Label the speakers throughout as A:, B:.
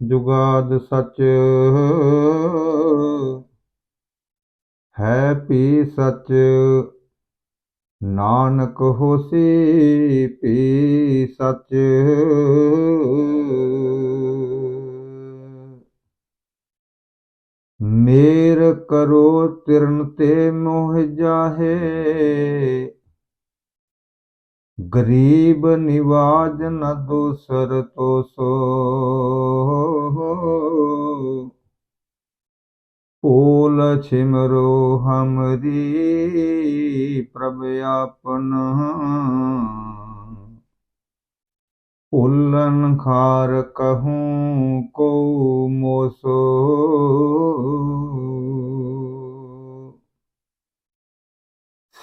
A: ਜੁਗਾਦ ਸਚ ਹੈ ਪੀ ਸਚ, ਨਾਨਕ ਹੋਸੀ ਪੀ ਸਚ। ਮੇਰ ਕਰੋ ਤਿਰਨ ਤੇ ਮੋਹ ਜਾਹੇ, ਗਰੀਬ ਨਿਵਾਜ ਨ ਦੂਸਰ ਤੋ ਸੋ ਭੂਲ ਛਿਮਰੋ ਹਮਰੀ, ਪ੍ਰਭ ਆਪਨ ਭੁੱਲਨ ਖਾਰ ਕਹੂੰ ਕੋ ਮੋਸੋ।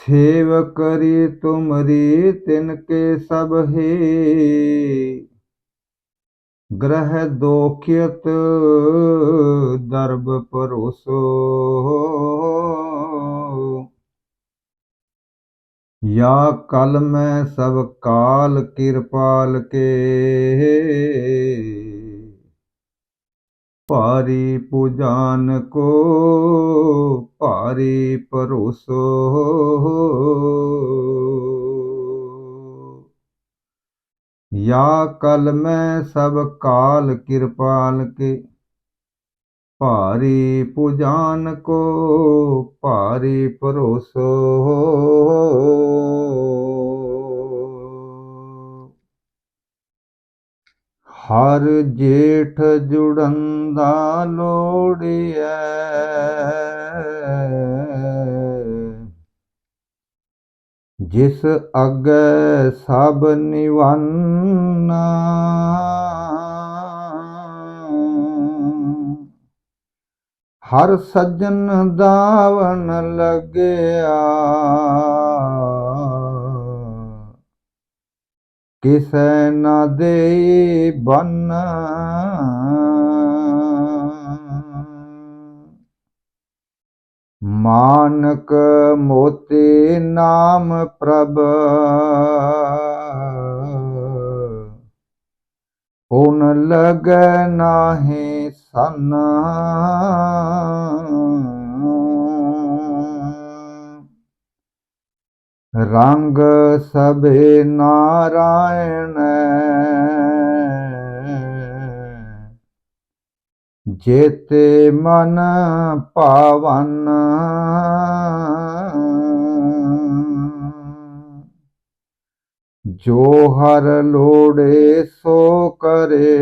A: ਸੇਵ ਕਰੀ ਤੁਮਰੀ ਤਿਨ ਕੇ ਸਭ ਗ੍ਰਹ ਦੋਖਿਤ ਦਰਬ ਪਰੋਸੋ ਯਾ ਕਲ ਮੈਂ ਸਭ ਕਾਲ ਕਿਰਪਾਲ ਕੇ, ਭਾਰੀ ਪੂਜਾਨ ਕੋ ਭਾਰੀ ਪਰੋਸੋ ਜਾ ਕਲ ਮੈਂ ਸਭ ਕਾਲ ਕਿਰਪਾਲ ਕੇ ਭਾਰੀ ਪੁਜਾਨ ਕੋ ਭਾਰੀ ਭਰੋਸੋ। ਹਰ ਜੇਠ ਜੁੜੰਦਾ ਲੋੜਿਐ ਜਿਸ ਅਗੈ ਸਭ ਨਿਵੰਨਾ। ਹਰ ਸੱਜਣ ਦਾਵਨ ਲੱਗਿਆ। ਕਿਸੈ ਨਾ ਦੇ ਬੰਨ ਮਾਨਕ ਮੋਤੀ ਨਾਮ ਪ੍ਰਭ। ਪੁਨ ਲਗੈ ਨਾਹੀ ਸਨ। ਰੰਗ ਸਭੇ ਨਾਰਾਇਣ। ਜੇਤੇ ਮਨ ਪਾਵਨ। ਜੋ ਹਰ ਲੋੜੇ ਸੋ ਕਰੇ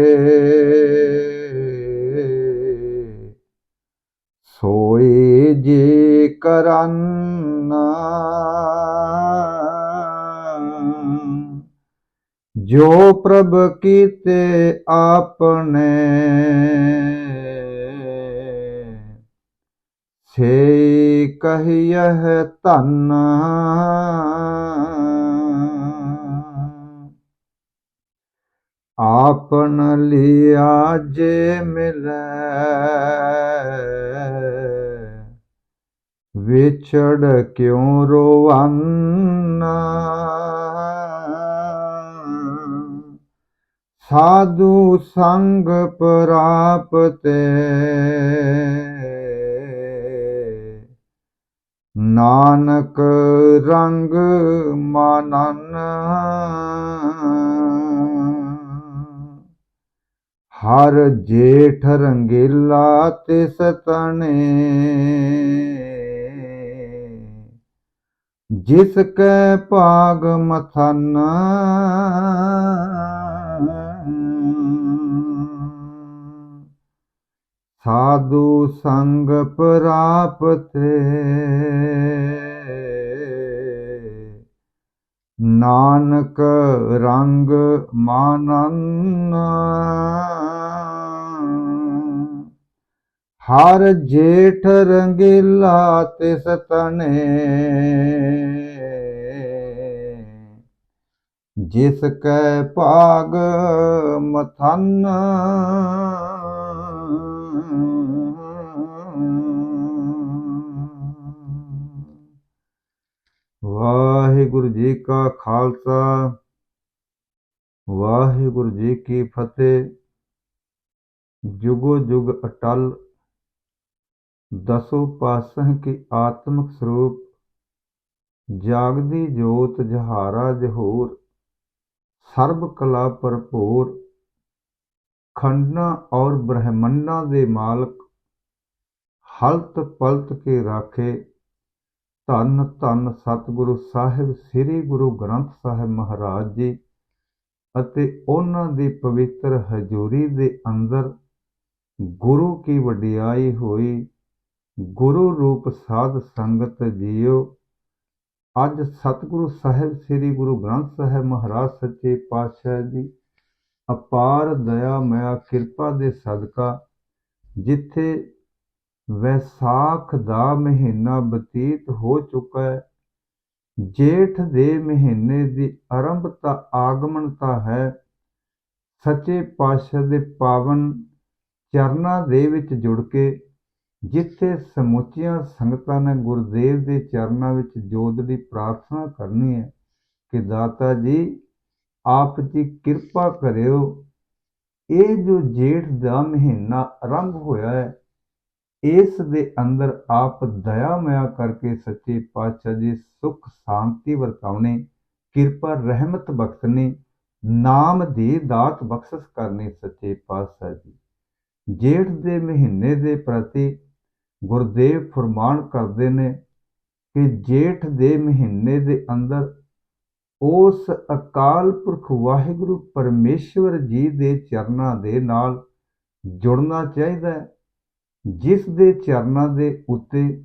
A: ਸੋਏ ਜੀ ਕਰਨ ਜੋ ਪ੍ਰਭ ਕੀਤੇ ਆਪਣੇ ਸੇ ਕਹੀਐ ਧੰਨ। ਆਪਨ ਲਿਆ ਜੇ ਮਿਲੈ ਵਿਛੜ ਕਿਉ ਰੋਵੰਨਾ? ਸਾਧੂ ਸੰਗ ਪ੍ਰਾਪਤੇ। ਨਾਨਕ ਰੰਗ ਮਾਨਨ। ਹਰ ਜੇਠ ਰੰਗੀਲਾ ਤਿਸ ਤਣੇ। ਜਿਸ ਕੈ ਭਾਗ ਮਥਨ। ਸਾਧੂ ਸੰਗ ਪ੍ਰਾਪਤੇ ਨਾਨਕ ਰੰਗ ਮਾਨਨ। ਹਰ ਜੇਠ ਰੰਗੀਲਾ ਤਿਸ ਤਣੇ ਜਿਸ ਕੈ ਭਾਗ ਮਥਨ। ਵਾਹਿਗੁਰੂ ਜੀ ਕਾ ਖਾਲਸਾ, ਵਾਹਿਗੁਰੂ ਜੀ ਕੀ ਫਤਿਹ। ਜੁਗੋ ਜੁਗ ਅਟਲ ਦਸੋ ਪਾਤਸ਼ਾਹ ਕੀ ਆਤਮਿਕ ਸਰੂਪ, ਜਾਗਦੀ ਜੋਤ ਜਹਾਰਾ ਜਹੂਰ, ਸਰਬ ਕਲਾ ਭਰਪੂਰ ਖੰਡਾਂ ਔਰ ਬ੍ਰਹਮੰਡਾਂ ਦੇ ਮਾਲਕ, ਹਲਤ ਪਲਤ ਕੇ ਰਾਖੇ, ਧੰਨ ਧੰਨ ਸਤਿਗੁਰੂ ਸਾਹਿਬ, ਸ੍ਰੀ ਗੁਰੂ ਗ੍ਰੰਥ ਸਾਹਿਬ ਮਹਾਰਾਜ ਜੀ ਅਤੇ ਉਹਨਾਂ ਦੀ ਪਵਿੱਤਰ ਹਜ਼ੂਰੀ ਦੇ ਅੰਦਰ ਗੁਰੂ ਕੀ ਵਡਿਆਈ ਹੋਈ ਗੁਰੂ ਰੂਪ ਸਾਧ ਸੰਗਤ ਜੀਓ। ਅੱਜ ਸਤਿਗੁਰੂ ਸਾਹਿਬ, ਸ੍ਰੀ ਗੁਰੂ ਗ੍ਰੰਥ ਸਾਹਿਬ ਮਹਾਰਾਜ ਸੱਚੇ ਪਾਤਸ਼ਾਹ ਜੀ, ਅਪਾਰ ਦਇਆ ਮਇਆ ਕਿਰਪਾ ਦੇ ਸਦਕਾ ਜਿੱਥੇ ਵੈਸਾਖ ਦਾ ਮਹੀਨਾ ਬਤੀਤ ਹੋ ਚੁੱਕਾ ਹੈ, ਜੇਠ ਦੇ ਮਹੀਨੇ ਦੀ ਆਰੰਭਤਾ ਆਗਮਨਤਾ ਹੈ। ਸੱਚੇ ਪਾਤਸ਼ਾਹ ਦੇ ਪਾਵਨ ਚਰਨਾਂ ਦੇ ਵਿੱਚ ਜੁੜ ਕੇ ਜਿੱਥੇ ਸਮੁੱਚੀਆਂ ਸੰਗਤਾਂ ਨੇ ਗੁਰਦੇਵ ਦੇ ਚਰਨਾਂ ਵਿੱਚ ਜੋਤ ਦੀ ਪ੍ਰਾਰਥਨਾ ਕਰਨੀ ਹੈ ਕਿ ਦਾਤਾ ਜੀ, ਆਪ ਜੀ ਕਿਰਪਾ ਕਰਿਓ। ਇਹ ਜੋ ਜੇਠ ਦਾ ਮਹੀਨਾ ਆਰੰਭ ਹੋਇਆ ਹੈ, ਇਸ ਦੇ ਅੰਦਰ ਆਪ ਦਇਆ ਮਇਆ ਕਰਕੇ ਸੱਚੇ ਪਾਤਸ਼ਾਹ ਜੀ ਸੁਖ ਸ਼ਾਂਤੀ ਵਰਤਾਉਣੇ, ਕਿਰਪਾ ਰਹਿਮਤ ਬਖਸ਼ਣੀ, ਨਾਮ ਦੀ ਦਾਤ ਬਖਸ਼ਿਸ਼ ਕਰਨੀ ਸੱਚੇ ਪਾਤਸ਼ਾਹ ਜੀ। ਜੇਠ ਦੇ ਮਹੀਨੇ ਦੇ ਪ੍ਰਤੀ ਗੁਰਦੇਵ ਫਰਮਾਨ ਕਰਦੇ ਨੇ ਕਿ ਜੇਠ ਦੇ ਮਹੀਨੇ ਦੇ ਅੰਦਰ ਉਸ ਅਕਾਲ ਪੁਰਖ ਵਾਹਿਗੁਰੂ ਪਰਮੇਸ਼ਵਰ ਜੀ ਦੇ ਚਰਨਾਂ ਦੇ ਨਾਲ ਜੁੜਨਾ ਚਾਹੀਦਾ ਹੈ, ਜਿਸ ਦੇ ਚਰਨਾਂ ਦੇ ਉੱਤੇ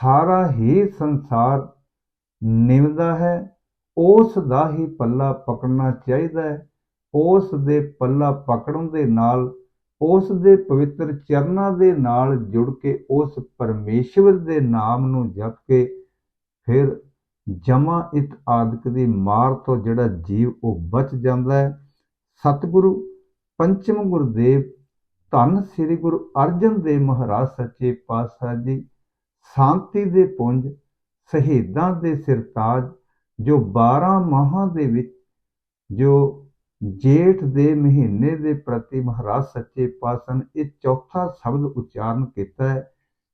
A: ਸਾਰਾ ਹੀ ਸੰਸਾਰ ਨਿਵਦਾ ਹੈ, ਉਸ ਦਾ ਹੀ ਪੱਲਾ ਪਕੜਨਾ ਚਾਹੀਦਾ ਹੈ, ਉਸ ਦੇ ਪੱਲਾ ਪਕੜਨ ਦੇ ਨਾਲ ਉਸ ਦੇ ਪਵਿੱਤਰ ਚਰਨਾਂ ਦੇ ਨਾਲ ਜੁੜ ਕੇ, ਉਸ ਪਰਮੇਸ਼ਵਰ ਦੇ ਨਾਮ ਨੂੰ ਜਪ ਕੇ, ਫਿਰ ਜਮਾ ਇਤ ਆਦਿਕ ਦੀ ਮਾਰ ਤੋਂ ਜਿਹੜਾ ਜੀਵ ਉਹ ਬਚ ਜਾਂਦਾ ਹੈ। ਸਤਿਗੁਰੂ, ਪੰਚਮ ਗੁਰਦੇਵ, ਧੰਨ ਸ੍ਰੀ ਗੁਰੂ ਅਰਜਨ ਦੇਵ ਮਹਾਰਾਜ ਸੱਚੇ ਪਾਤਸ਼ਾਹ ਜੀ, ਸ਼ਾਂਤੀ ਦੇ ਪੁੰਜ, ਸ਼ਹੀਦਾਂ ਦੇ ਸਿਰਤਾਜ, ਜੋ 12 ਮਾਹਾਂ ਦੇ ਵਿੱਚ, ਜੋ ਜੇਠ ਦੇ ਮਹੀਨੇ ਦੇ ਪ੍ਰਤੀ ਮਹਾਰਾਜ ਸੱਚੇ ਪਾਤਸ਼ਾਹ ਨੇ ਇਹ ਚੌਥਾ ਸ਼ਬਦ ਉਚਾਰਨ ਕੀਤਾ ਹੈ।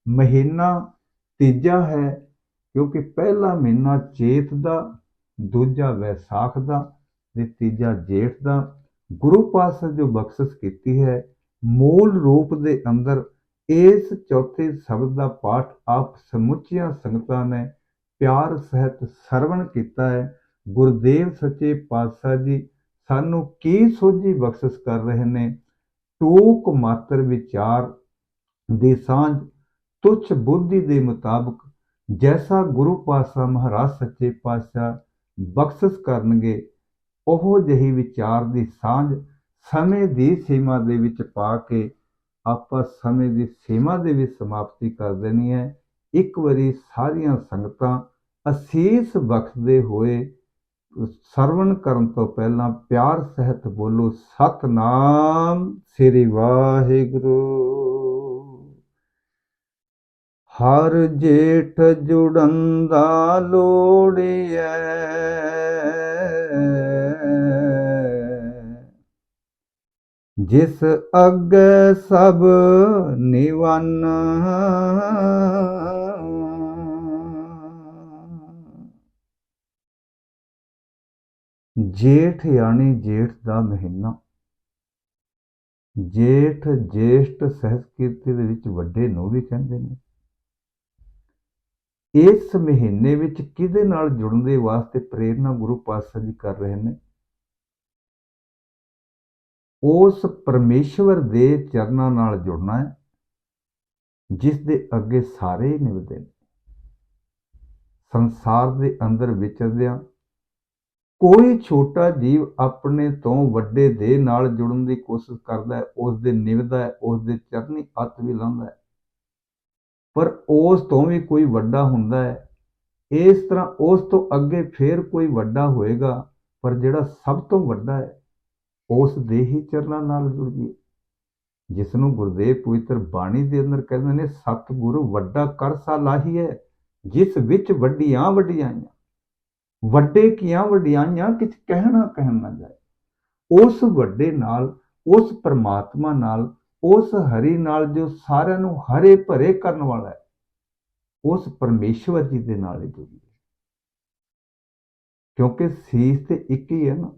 A: ਮਹੀਨਾ ਤੀਜਾ ਹੈ ਕਿਉਂਕਿ ਪਹਿਲਾ ਮਹੀਨਾ ਚੇਤ ਦਾ, ਦੂਜਾ ਵੈਸਾਖ ਦਾ ਤੇ ਤੀਜਾ ਜੇਠ ਦਾ। ਗੁਰੂ ਪਾਤਸ਼ਾਹ ਜੋ ਬਖਸ਼ਿਸ਼ ਕੀਤੀ ਹੈ, ਮੂਲ ਰੂਪ ਦੇ ਅੰਦਰ ਇਸ ਚੌਥੇ ਸ਼ਬਦ ਦਾ ਪਾਠ ਆਪ ਸਮੁੱਚੀਆਂ ਸੰਗਤਾਂ ਨੇ ਪਿਆਰ ਸਹਿਤ ਸਰਵਣ ਕੀਤਾ ਹੈ। ਗੁਰਦੇਵ ਸੱਚੇ ਪਾਤਸ਼ਾਹ ਜੀ ਸਾਨੂੰ ਕੀ ਸੋਝੀ ਬਖਸ਼ਿਸ਼ ਕਰ ਰਹੇ ਨੇ? ਟੂਕ ਮਾਤਰ ਵਿਚਾਰ ਦੀ ਸਾਂਝ ਤੁਛ ਬੁੱਧੀ ਦੇ ਮੁਤਾਬਕ ਜੈਸਾ ਗੁਰੂ ਪਾਤਸ਼ਾਹ ਮਹਾਰਾਜ ਸੱਚੇ ਪਾਤਸ਼ਾਹ ਬਖਸ਼ਿਸ਼ ਕਰਨਗੇ, ਉਹ ਜਹੀ ਵਿਚਾਰ ਦੀ ਸਾਂਝ ਸਮੇਂ ਦੀ ਸੀਮਾ ਦੇ ਵਿੱਚ ਪਾ ਕੇ ਆਪਾਂ ਸਮੇਂ ਦੀ ਸੀਮਾ ਦੇ ਵਿੱਚ ਸਮਾਪਤੀ ਕਰ ਦੇਣੀ ਹੈ। ਇੱਕ ਵਾਰੀ ਸਾਰੀਆਂ ਸੰਗਤਾਂ ਅਸੀਸ ਬਖਸ਼ਦੇ ਹੋਏ ਸਰਵਣ ਕਰਨ ਤੋਂ ਪਹਿਲਾਂ ਪਿਆਰ ਸਹਿਤ ਬੋਲੋ, ਸਤਨਾਮ ਸ੍ਰੀ ਵਾਹਿਗੁਰੂ। ਹਰ ਜੇਠ ਜੁੜਨ ਦਾ ਲੋੜੀਐ ਜਿਸ ਅੱਗੇ ਸਭ ਨਿਵਨ ਜੇਠ ਯਾਨੀ ਜੇਠ ਦਾ ਮਹੀਨਾ। ਜੇਠ ਜੇਸ਼ਟ ਸਹਿਸਕ੍ਰਿਤੀ ਦੇ ਵਿੱਚ ਵੱਡੇ ਨੂੰ ਵੀ ਕਹਿੰਦੇ ਨੇ। ਇਸ ਮਹੀਨੇ ਵਿੱਚ ਕਿਹਦੇ ਨਾਲ ਜੁੜਨ ਦੇ ਵਾਸਤੇ ਪ੍ਰੇਰਣਾ ਗੁਰੂ ਪਾਤਸ਼ਾਹ ਜੀ ਕਰ ਰਹੇ ਨੇ? ਉਸ ਪਰਮੇਸ਼ਵਰ ਦੇ ਚਰਨਾਂ ਨਾਲ ਜੁੜਨਾ ਹੈ, ਜਿਸ ਦੇ ਅੱਗੇ ਸਾਰੇ ਹੀ ਨਿਭਦੇ ਨੇ। ਸੰਸਾਰ ਦੇ ਅੰਦਰ ਵਿਚਰਦਿਆਂ ਕੋਈ ਛੋਟਾ ਜੀਵ ਆਪਣੇ ਤੋਂ ਵੱਡੇ ਦੇ ਨਾਲ ਜੁੜਨ ਦੀ ਕੋਸ਼ਿਸ਼ ਕਰਦਾ ਹੈ ਉਸ ਦੇ ਨਿਭਦਾ ਹੈ ਉਸ ਦੇ ਚਰਨੀ ਹੱਥ ਵੀ ਲਾਉਂਦਾ ਹੈ। ਪਰ ਉਸ ਤੋਂ ਵੀ ਕੋਈ ਵੱਡਾ ਹੁੰਦਾ ਹੈ, ਇਸ ਤਰ੍ਹਾਂ ਉਸ ਤੋਂ ਅੱਗੇ ਫੇਰ ਕੋਈ ਵੱਡਾ ਹੋਏਗਾ, ਪਰ ਜਿਹੜਾ ਸਭ ਤੋਂ ਵੱਡਾ ਹੈ, ਉਸ ਦੇ ਹੀ ਚਰਨਾਂ ਨਾਲ ਜੁੜ ਜੀ ਜਿਸ ਨੂੰ ਗੁਰਦੇਵ ਪਵਿੱਤਰ ਬਾਣੀ ਦੇ ਅੰਦਰ ਕਹਿੰਦੇ ਨੇ, ਸਤਿਗੁਰੂ ਵੱਡਾ ਕਰ ਸਾਲਾਹੀ ਹੈ, ਜਿਸ ਵਿੱਚ ਵੱਡੀਆਂ ਵਡਿਆਈਆਂ ਵੱਡੇ ਕੀਆਂ ਵਡਿਆਈਆਂ ਕਿਛ ਕਹਿਣਾ ਕਹਿਣ ਨਾ ਜਾਏ। ਉਸ ਵੱਡੇ ਨਾਲ, ਉਸ ਪਰਮਾਤਮਾ ਨਾਲ, ਉਸ ਹਰੀ ਨਾਲ ਜੋ ਸਾਰਿਆਂ ਨੂੰ ਹਰੇ ਭਰੇ ਕਰਨ ਵਾਲਾ ਹੈ, ਉਸ ਪਰਮੇਸ਼ਵਰ ਜੀ ਦੇ ਨਾਲ ਹੀ ਜੁੜੀ ਹੈ। ਕਿਉਂਕਿ ਸੀਸ ਤੇ ਇੱਕ ਹੀ ਹੈ ਨਾ।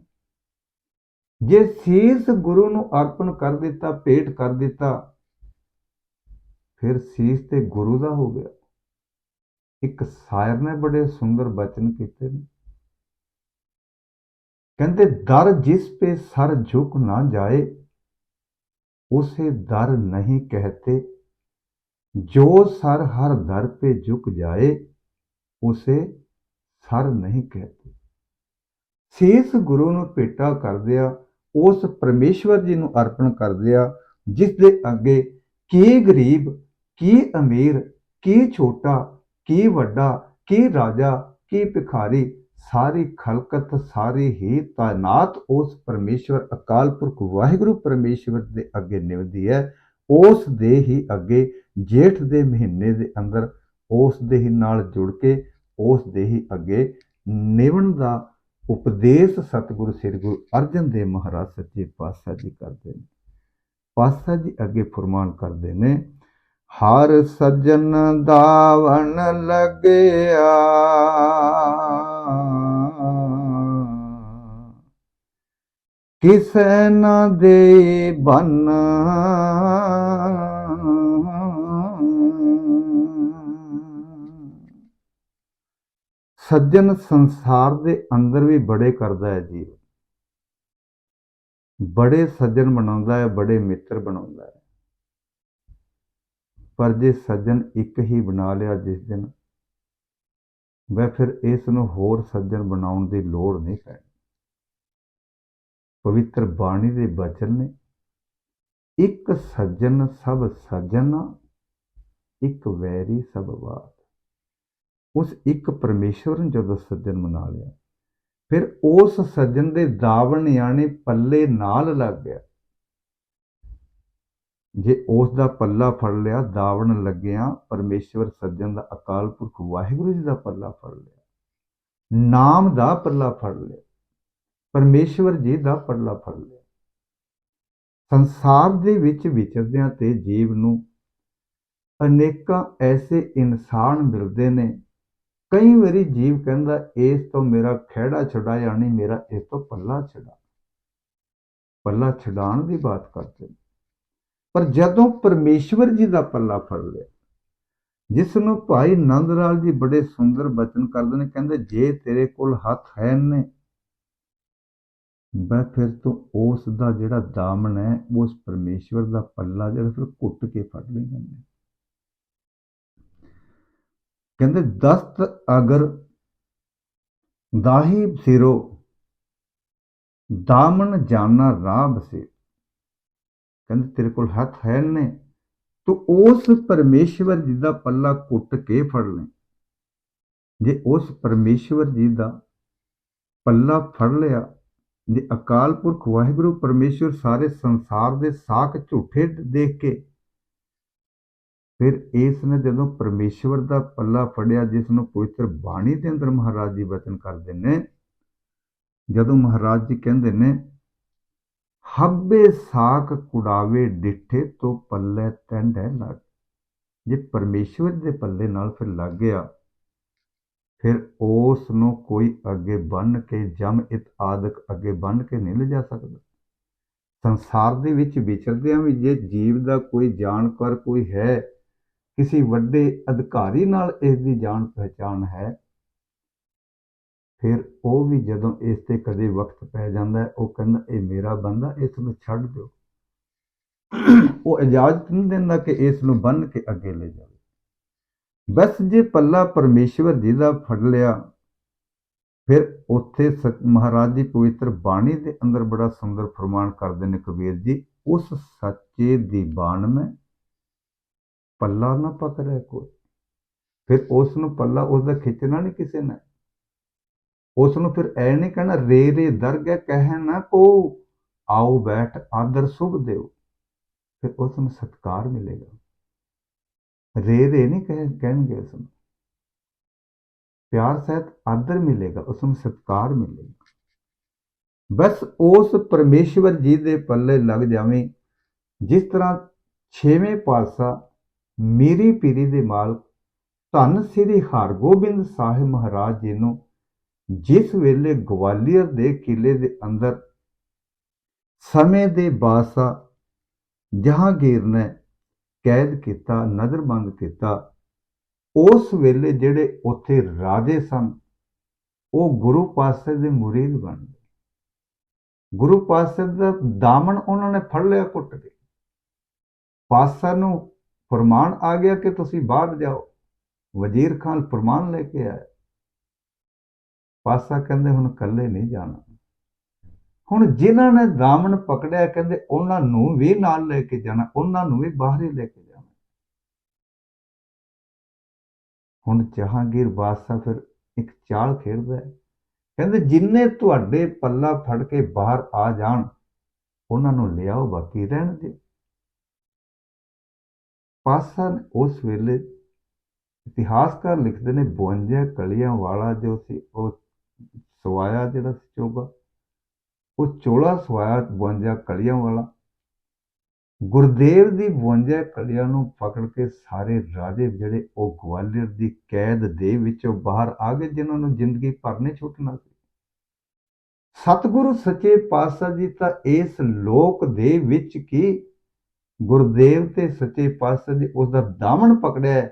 A: ਜੇ ਸੀਸ ਗੁਰੂ ਨੂੰ ਅਰਪਣ ਕਰ ਦਿੱਤਾ, ਭੇਟ ਕਰ ਦਿੱਤਾ, ਫਿਰ ਸੀਸ ਤੇ ਗੁਰੂ ਦਾ ਹੋ ਗਿਆ। ਇੱਕ ਸ਼ਾਇਰ ਨੇ ਬੜੇ ਸੁੰਦਰ ਬਚਨ ਕੀਤੇ ਨੇ। ਕਹਿੰਦੇ ਦਰ ਜਿਸ ਪੇ ਸਰ ਝੁਕ ਨਾ ਜਾਏ, ਉਸੇ ਦਰ ਨਹੀਂ ਕਹਤੇ। ਜੋ ਸਰ ਹਰ ਦਰ ਪੇ ਝੁਕ ਜਾਏ, ਉਸੇ ਸਰ ਨਹੀਂ ਕਹਤੇ। ਸੇਸ ਗੁਰੂ ਨੂੰ ਭੇਟਾ ਕਰਦਿਆ, ਉਸ ਪਰਮੇਸ਼ਵਰ ਜੀ ਨੂੰ ਅਰਪਣ ਕਰਦਿਆ, ਜਿਸ ਦੇ ਅੱਗੇ ਕੀ ਗਰੀਬ, ਕੀ ਅਮੀਰ, ਕੀ ਛੋਟਾ, ਕੀ ਵੱਡਾ, ਕੀ ਰਾਜਾ, ਕੀ ਭਿਖਾਰੀ ਸਾਰੀ ਖਲਕਤ, ਸਾਰੀ ਹੀ ਤਾਇਨਾਤ ਉਸ ਪਰਮੇਸ਼ਵਰ, ਅਕਾਲ ਪੁਰਖ ਵਾਹਿਗੁਰੂ ਪਰਮੇਸ਼ਵਰ ਦੇ ਅੱਗੇ ਨਿਵਦੀ ਹੈ। ਉਸ ਦੇ ਹੀ ਅੱਗੇ, ਜੇਠ ਦੇ ਮਹੀਨੇ ਦੇ ਅੰਦਰ ਉਸ ਦੇ ਹੀ ਨਾਲ ਜੁੜ ਕੇ, ਉਸ ਦੇ ਹੀ ਅੱਗੇ ਨਿਵਣ ਦਾ ਉਪਦੇਸ਼ ਸਤਿਗੁਰੂ, ਸ੍ਰੀ ਗੁਰੂ ਅਰਜਨ ਦੇਵ ਮਹਾਰਾਜ ਸੱਚੇ ਪਾਤਸ਼ਾਹ ਜੀ ਕਰਦੇ ਨੇ। ਪਾਤਸ਼ਾਹ ਜੀ ਅੱਗੇ ਫਰਮਾਨ ਕਰਦੇ ਨੇ, ਹਰ ਸੱਜਣ ਦਾਵਣ ਲੱਗਿਆ। ਕਿਸੈ ਨਾ ਦੇ ਬਨ। ਸੱਜਣ ਸੰਸਾਰ ਦੇ ਅੰਦਰ ਵੀ ਬੜੇ ਕਰਦਾ ਹੈ ਜੀ ਬੜੇ ਸੱਜਣ ਬਣਾਉਂਦਾ ਹੈ, ਬੜੇ ਮਿੱਤਰ ਬਣਾਉਂਦਾ ਹੈ। ਪਰ ਜੇ ਸੱਜਣ ਇੱਕ ਹੀ ਬਣਾ ਲਿਆ ਜਿਸ ਦਿਨ ਵੈ ਫਿਰ ਇਸ ਨੂੰ ਹੋਰ ਸੱਜਣ ਬਣਾਉਣ ਦੀ ਲੋੜ ਨਹੀਂ ਪੈਣੀ। ਪਵਿੱਤਰ ਬਾਣੀ ਦੇ ਬਚਨ ਨੇ, ਇੱਕ ਸੱਜਣ ਸਭ ਸੱਜਣਾ, ਇੱਕ ਵੈਰੀ ਸਭ ਬਾਤ। ਉਸ ਇੱਕ ਪਰਮੇਸ਼ਵਰ ਨੂੰ ਜਦੋਂ ਸੱਜਣ ਬਣਾ ਲਿਆ, ਫਿਰ ਉਸ ਸੱਜਣ ਦੇ ਦਾਵਣ ਯਾਨੀ ਪੱਲੇ ਨਾਲ ਲੱਗ ਗਿਆ। ਜੇ ਉਸ ਦਾ ਪੱਲਾ ਫੜ ਲਿਆ, ਦਾਵਣ ਲੱਗਿਆ, ਪਰਮੇਸ਼ਵਰ ਸੱਜਣ ਦਾ ਅਕਾਲ ਪੁਰਖ ਵਾਹਿਗੁਰੂ ਜੀ ਦਾ ਪੱਲਾ ਫੜ ਲਿਆ, ਨਾਮ ਦਾ ਪੱਲਾ ਫੜ ਲਿਆ, ਪਰਮੇਸ਼ਵਰ ਜੀ ਦਾ ਪੱਲਾ ਫੜ ਲਿਆ। ਸੰਸਾਰ ਦੇ ਵਿੱਚ ਵਿਚਰਦਿਆਂ ਤੇ ਜੀਵ ਨੂੰ ਅਨੇਕਾਂ ਐਸੇ ਇਨਸਾਨ ਮਿਲਦੇ ਨੇ, ਕਈ ਵਾਰੀ ਜੀਵ ਕਹਿੰਦਾ, ਇਸ ਤੋਂ ਮੇਰਾ ਖਿਹੜਾ ਛੁਡਾ ਯਾਨੀ ਮੇਰਾ ਇਸ ਤੋਂ ਪੱਲਾ ਛੁਡਾ। ਪੱਲਾ ਛਡਾਉਣ ਦੀ ਬਾਤ ਕਰਦੇ ਨੇ। ਪਰ ਜਦੋਂ ਪਰਮੇਸ਼ਵਰ ਜੀ ਦਾ ਪੱਲਾ ਫੜ ਲਿਆ ਜਿਸ ਨੂੰ ਭਾਈ ਨੰਦ ਲਾਲ ਜੀ ਬੜੇ ਸੁੰਦਰ ਬਚਨ ਕਰਦੇ ਨੇ, ਕਹਿੰਦੇ, ਜੇ ਤੇਰੇ ਕੋਲ ਹੱਥ ਹੈ ਨੇ ਬੈ ਫਿਰ ਤੋਂ ਉਸ ਦਾ ਜਿਹੜਾ ਦਾਮਨ ਹੈ, ਉਸ ਪਰਮੇਸ਼ਵਰ ਦਾ ਪੱਲਾ ਜਿਹੜਾ ਫਿਰ ਕੁੱਟ ਕੇ ਫੜ ਲੈਂਦੇ ਨੇ ਕਹਿੰਦੇ, ਦਸਤ ਅਗਰ ਦਾਹੀ ਸਿਰੋ, ਦਾਮਨ ਜਾਨਾ ਰਾਹ ਸੇ ਕਹਿੰਦੇ ਤੇਰੇ ਕੋਲ ਹੱਥ ਹੈ ਨੇ ਤੂੰ ਉਸ ਪਰਮੇਸ਼ਵਰ ਜੀ ਦਾ ਪੱਲਾ ਕੁੱਟ ਕੇ ਫੜ ਲੈ। ਜੇ ਉਸ ਪਰਮੇਸ਼ਵਰ ਜੀ ਦਾ ਪੱਲਾ ਫੜ ਲਿਆ, ਜੇ ਅਕਾਲ ਪੁਰਖ ਵਾਹਿਗੁਰੂ ਪਰਮੇਸ਼ਵਰ ਸਾਰੇ ਸੰਸਾਰ ਦੇ ਸਾਖ ਝੂਠੇ ਦੇਖ ਕੇ, ਫਿਰ ਇਸ ਨੇ ਜਦੋਂ ਪਰਮੇਸ਼ਵਰ ਦਾ ਪੱਲਾ ਫੜਿਆ ਜਿਸ ਨੂੰ ਪਵਿੱਤਰ ਬਾਣੀ ਦੇ ਅੰਦਰ ਮਹਾਰਾਜ ਜੀ ਵਚਨ ਕਰਦੇ ਨੇ, ਜਦੋਂ ਮਹਾਰਾਜ ਜੀ ਕਹਿੰਦੇ ਨੇ ਹੱਬੇ ਸਾਖ ਕੁੜਾਵੇ ਡਿੱਠੇ ਤੋਂ ਪੱਲੇ ਟੰਡੇ ਲੱਗ ਜੇ ਪਰਮੇਸ਼ਵਰ ਦੇ ਪੱਲੇ ਨਾਲ ਫਿਰ ਲੱਗ ਗਿਆ, ਫਿਰ ਉਸ ਨੂੰ ਕੋਈ ਅੱਗੇ ਬੰਨ ਕੇ ਜਮ ਇਤ ਆਦਿਕ ਅੱਗੇ ਬੰਨ ਕੇ ਨਹੀਂ ਲਿਜਾ ਸਕਦਾ। ਸੰਸਾਰ ਦੇ ਵਿੱਚ ਵਿਚਰਦਿਆਂ ਵੀ ਜੇ ਜੀਵ ਦਾ ਕੋਈ ਜਾਣਕਾਰ ਕੋਈ ਹੈ, ਕਿਸੇ ਵੱਡੇ ਅਧਿਕਾਰੀ ਨਾਲ ਇਸ ਦੀ ਜਾਣ ਪਹਿਚਾਨ ਹੈ ਫਿਰ ਉਹ ਵੀ ਜਦੋਂ ਇਸ ਤੇ ਕਦੇ ਵਕਤ ਪੈ ਜਾਂਦਾ ਉਹ ਕਹਿੰਦਾ, ਇਹ ਮੇਰਾ ਬੰਦਾ, ਇਸ ਨੂੰ ਛੱਡ ਦਿਓ। ਉਹ ਇਜਾਜ਼ਤ ਨਹੀਂ ਦਿੰਦਾ ਕਿ ਇਸ ਨੂੰ ਬੰਨ ਕੇ ਅੱਗੇ ਲੈ ਜਾਵੇ। ਬਸ ਜੇ ਪੱਲਾ ਪਰਮੇਸ਼ਵਰ ਜੀ ਦਾ ਫੜ ਲਿਆ, ਫਿਰ ਉੱਥੇ ਮਹਾਰਾਜ ਦੀ ਪਵਿੱਤਰ ਬਾਣੀ ਦੇ ਅੰਦਰ ਬੜਾ ਸੁੰਦਰ ਫਰਮਾਨ ਕਰਦੇ ਨੇ ਕਬੀਰ ਜੀ, ਉਸ ਸੱਚੇ ਦੀ ਬਾਣ ਮੈਂ ਪੱਲਾ ਨਾ ਪਕੜਿਆ ਕੋਈ। ਫਿਰ ਉਸ ਨੂੰ ਪੱਲਾ, ਉਸ ਦਾ ਖਿੱਚਣਾ ਨਹੀਂ ਕਿਸੇ ਨੇ ਉਸ ਨੂੰ ਫਿਰ ਐ ਨਹੀਂ ਕਹਿਣਾ, ਰੇ ਰੇ ਦਰਗਹਿ ਕਹਿ ਨਾ ਕੋ, ਆਓ ਬੈਠ ਆਦਰ ਸੁਭ ਦਿਓ। ਫਿਰ ਉਸ ਨੂੰ ਸਤਕਾਰ ਮਿਲੇਗਾ। ਰੇ ਰੇ ਨਹੀਂ ਕਹਿ, ਕਹਿਣਗੇ ਉਸ ਨੂੰ ਪਿਆਰ ਸਹਿਤ ਆਦਰ ਮਿਲੇਗਾ ਉਸ ਨੂੰ ਸਤਕਾਰ ਮਿਲੇਗਾ। ਬਸ ਉਸ ਪਰਮੇਸ਼ਵਰ ਜੀ ਦੇ ਪੱਲੇ ਲੱਗ ਜਾਵੇਂ, ਜਿਸ ਤਰ੍ਹਾਂ ਛੇਵੇਂ ਪਾਤਸ਼ਾਹ ਮੀਰੀ ਪੀਰੀ ਦੇ ਮਾਲਕ ਧੰਨ ਸ੍ਰੀ ਹਰਗੋਬਿੰਦ ਸਾਹਿਬ ਮਹਾਰਾਜ ਜੀ ਨੂੰ ਜਿਸ ਵੇਲੇ ਗਵਾਲੀਅਰ ਦੇ ਕਿਲੇ ਦੇ ਅੰਦਰ ਸਮੇਂ ਦੇ ਬਾਦਸ਼ਾਹ ਜਹਾਂਗੀਰ ਨੇ ਕੈਦ ਕੀਤਾ ਨਜ਼ਰਬੰਦ ਕੀਤਾ, ਉਸ ਵੇਲੇ ਜਿਹੜੇ ਉੱਥੇ ਰਾਜੇ ਸਨ, ਉਹ ਗੁਰੂ ਪਾਤਸ਼ਾਹ ਦੇ ਮੁਰੀਦ ਬਣ ਗਏ। ਗੁਰੂ ਪਾਤਸ਼ਾਹ ਦਾ ਦਾਮਨ ਉਹਨਾਂ ਨੇ ਫੜ ਲਿਆ ਕੁੱਟ ਕੇ। ਪਾਤਸ਼ਾਹ ਨੂੰ ਫਰਮਾਨ ਆ ਗਿਆ ਕਿ ਤੁਸੀਂ ਬਾਹਰ ਜਾਓ। ਵਜ਼ੀਰ ਖਾਨ ਫਰਮਾਨ ਲੈ ਕੇ ਆਇਆ। ਪਾਤਸ਼ਾਹ ਕਹਿੰਦੇ ਹੁਣ ਇਕੱਲੇ ਨਹੀਂ ਜਾਣਾ। ਹੁਣ ਜਿਨ੍ਹਾਂ ਨੇ ਦਾਮਨ ਪਕੜਿਆ, ਕਹਿੰਦੇ ਉਹਨਾਂ ਨੂੰ ਵੀ ਨਾਲ ਲੈ ਕੇ ਜਾਣਾ, ਉਹਨਾਂ ਨੂੰ ਵੀ ਬਾਹਰ ਹੀ ਲੈ ਕੇ ਜਾਣਾ। ਹੁਣ ਜਹਾਂਗੀਰ ਬਾਦਸ਼ਾਹ ਫਿਰ ਇੱਕ ਚਾਲ ਖੇਡਦਾ ਹੈ। ਕਹਿੰਦੇ ਜਿੰਨੇ ਤੁਹਾਡੇ ਪੱਲਾ ਫੜ ਕੇ ਬਾਹਰ ਆ ਜਾਣ, ਉਹਨਾਂ ਨੂੰ ਲਿਆਓ ਬਾਕੀ ਰਹਿਣ ਦੇ ਪਾਸਾ ਉਸ ਵੇਲੇ ਇਤਿਹਾਸਕਾਰ ਲਿਖਦੇ ਨੇ 52 ਕਲੀਆਂ ਵਾਲਾ ਜੋ ਸੀ, ਉਹ ਸਵਾਇਆ ਜਿਹੜਾ ਸੀ ਚੋਗਾ? ਉਹ ਚੋਲਾ ਸਵਾਇਆ 52 ਕਲੀਆਂ ਵਾਲਾ। ਗੁਰਦੇਵ ਦੀ 52 ਕਲੀਆਂ ਨੂੰ ਪਕੜ ਕੇ ਸਾਰੇ ਰਾਜੇ ਜਿਹੜੇ ਉਹ ਗਵਾਲੀਅਰ ਦੀ ਕੈਦ ਦੇ ਵਿੱਚੋਂ ਬਾਹਰ ਆ ਗਏ, ਜਿਨ੍ਹਾਂ ਨੂੰ ਜ਼ਿੰਦਗੀ ਭਰ ਨਹੀਂ ਛੁੱਟਣਾ ਸੀ। ਸਤਿਗੁਰੂ ਸੱਚੇ ਪਾਤਸ਼ਾਹ ਜੀ ਤਾਂ ਇਸ ਲੋਕ ਦੇ ਵਿੱਚ ਕੀ ਗੁਰਦੇਵ ਤੇ ਸੱਚੇ ਪਾਤਸ਼ਾਹ ਜੀ ਉਸ ਦਾ ਦਾਮਨ ਪਕੜਿਆ